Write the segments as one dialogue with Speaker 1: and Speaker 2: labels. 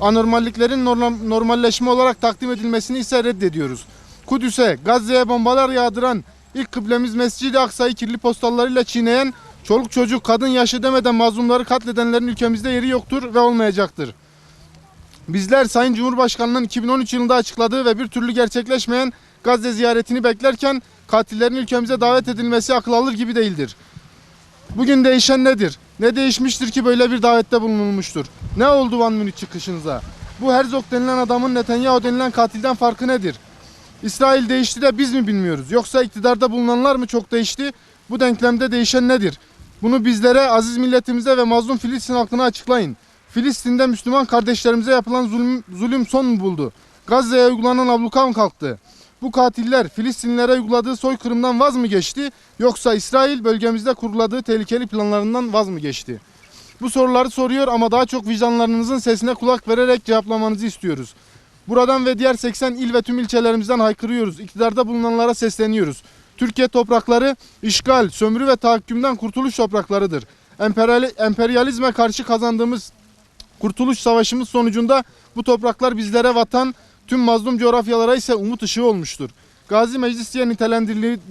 Speaker 1: anormalliklerin norm- normalleşme olarak takdim edilmesini ise reddediyoruz. Kudüs'e, Gazze'ye bombalar yağdıran, ilk kıblemiz Mescid-i Aksa'yı kirli postallarıyla çiğneyen, çoluk çocuk, kadın yaşı demeden mazlumları katledenlerin ülkemizde yeri yoktur ve olmayacaktır. Bizler Sayın Cumhurbaşkanı'nın 2013 yılında açıkladığı ve bir türlü gerçekleşmeyen Gazze ziyaretini beklerken katillerin ülkemize davet edilmesi akıl alır gibi değildir. Bugün değişen nedir? Ne değişmiştir ki böyle bir davette bulunulmuştur? Ne oldu Van Münih çıkışınıza? Bu Herzog denilen adamın Netanyahu denilen katilden farkı nedir? İsrail değişti de biz mi bilmiyoruz? Yoksa iktidarda bulunanlar mı çok değişti? Bu denklemde değişen nedir? Bunu bizlere, aziz milletimize ve mazlum Filistin halkına açıklayın. Filistin'de Müslüman kardeşlerimize yapılan zulüm, zulüm son mu buldu? Gazze'ye uygulanan abluka mı kalktı? Bu katiller Filistinlilere uyguladığı soykırımdan vaz mı geçti? Yoksa İsrail bölgemizde kuruladığı tehlikeli planlarından vaz mı geçti? Bu soruları soruyor ama daha çok vicdanlarınızın sesine kulak vererek cevaplamanızı istiyoruz. Buradan ve diğer 80 il ve tüm ilçelerimizden haykırıyoruz. İktidarda bulunanlara sesleniyoruz. Türkiye toprakları işgal, sömürü ve tahakkümden kurtuluş topraklarıdır. Emperyali- emperyalizme karşı kazandığımız Kurtuluş Savaşımız sonucunda bu topraklar bizlere vatan, tüm mazlum coğrafyalara ise umut ışığı olmuştur. Gazi Meclis diye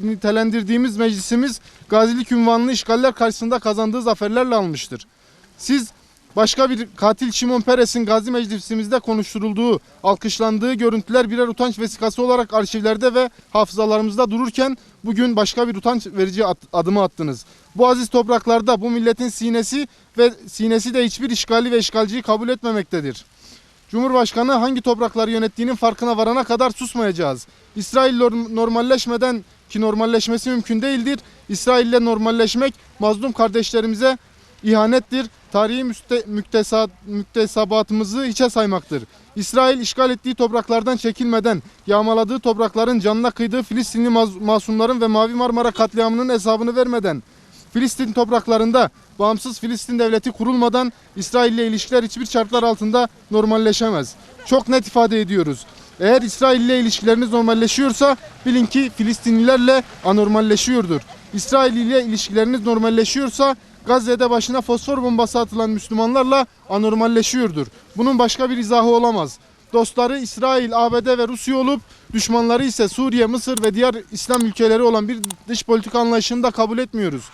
Speaker 1: nitelendirdiğimiz meclisimiz gazilik ünvanını işgaller karşısında kazandığı zaferlerle almıştır. Siz başka bir katil Şimon Peres'in Gazi Meclisimizde konuşturulduğu, alkışlandığı görüntüler birer utanç vesikası olarak arşivlerde ve hafızalarımızda dururken bugün başka bir utanç verici adımı attınız. Bu aziz topraklarda bu milletin sinesi ve sinesi de hiçbir işgali ve işgalciyi kabul etmemektedir. Cumhurbaşkanı hangi toprakları yönettiğinin farkına varana kadar susmayacağız. İsrail norm- normalleşmeden ki normalleşmesi mümkün değildir. İsrail ile normalleşmek mazlum kardeşlerimize ihanettir. Tarihi müste, müktesat, müktesebatımızı hiçe saymaktır. İsrail işgal ettiği topraklardan çekilmeden yağmaladığı toprakların canına kıydığı Filistinli masumların ve Mavi Marmara katliamının hesabını vermeden Filistin topraklarında bağımsız Filistin devleti kurulmadan İsrail ile ilişkiler hiçbir şartlar altında normalleşemez. Çok net ifade ediyoruz. Eğer İsrail ile ilişkileriniz normalleşiyorsa bilin ki Filistinlilerle anormalleşiyordur. İsrail ile ilişkileriniz normalleşiyorsa Gazze'de başına fosfor bombası atılan Müslümanlarla anormalleşiyordur. Bunun başka bir izahı olamaz. Dostları İsrail, ABD ve Rusya olup düşmanları ise Suriye, Mısır ve diğer İslam ülkeleri olan bir dış politika anlayışını da kabul etmiyoruz.